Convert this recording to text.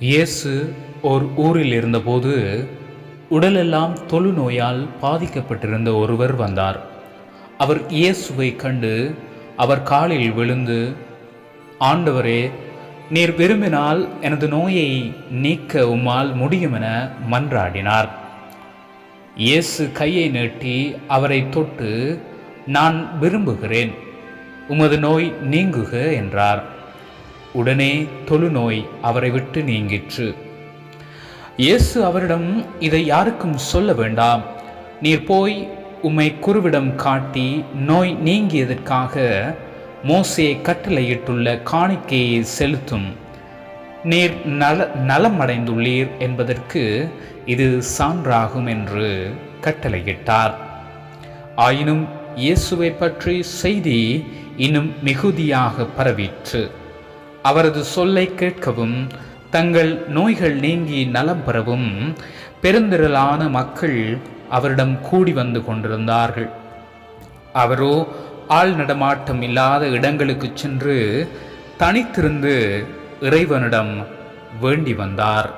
இயேசு ஓர் ஊரில் இருந்தபோது உடலெல்லாம் தொழுநோயால் பாதிக்கப்பட்டிருந்த ஒருவர் வந்தார். அவர் இயேசுவை கண்டு அவர் காலில் விழுந்து ஆண்டவரே நீர் விரும்பினால் எனது நோயை நீக்க உம்மால் முடியுமென மன்றாடினார். இயேசு கையை நீட்டி அவரை தொட்டு நான் விரும்புகிறேன் உமது நோய் நீங்குக என்றார். உடனே தொழுநோய் அவரை விட்டு நீங்கிற்று. இயேசு அவரிடம் இதை யாருக்கும் சொல்ல வேண்டாம். நீர் போய் உம்மை குருவிடம் காட்டி நோய் நீங்கியதற்காக மோசே கட்டளையிட்டுள்ள காணிக்கையை செலுத்தும். நீர் நல நலமடைந்துள்ளீர் என்பதற்கு இது சான்றாகும் என்று கட்டளையிட்டார். ஆயினும் இயேசுவை பற்றி செய்தி இன்னும் மிகுதியாக பரவிற்று. அவரது சொல்லை கேட்கவும் தங்கள் நோய்கள் நீங்கி நலம் பெறவும் பெருந்திரளான மக்கள் அவரிடம் கூடி வந்து கொண்டிருந்தார்கள். அவரோ ஆள் நடமாட்டம் இல்லாத இடங்களுக்கு சென்று தனித்திருந்து இறைவனிடம் வேண்டி வந்தார்.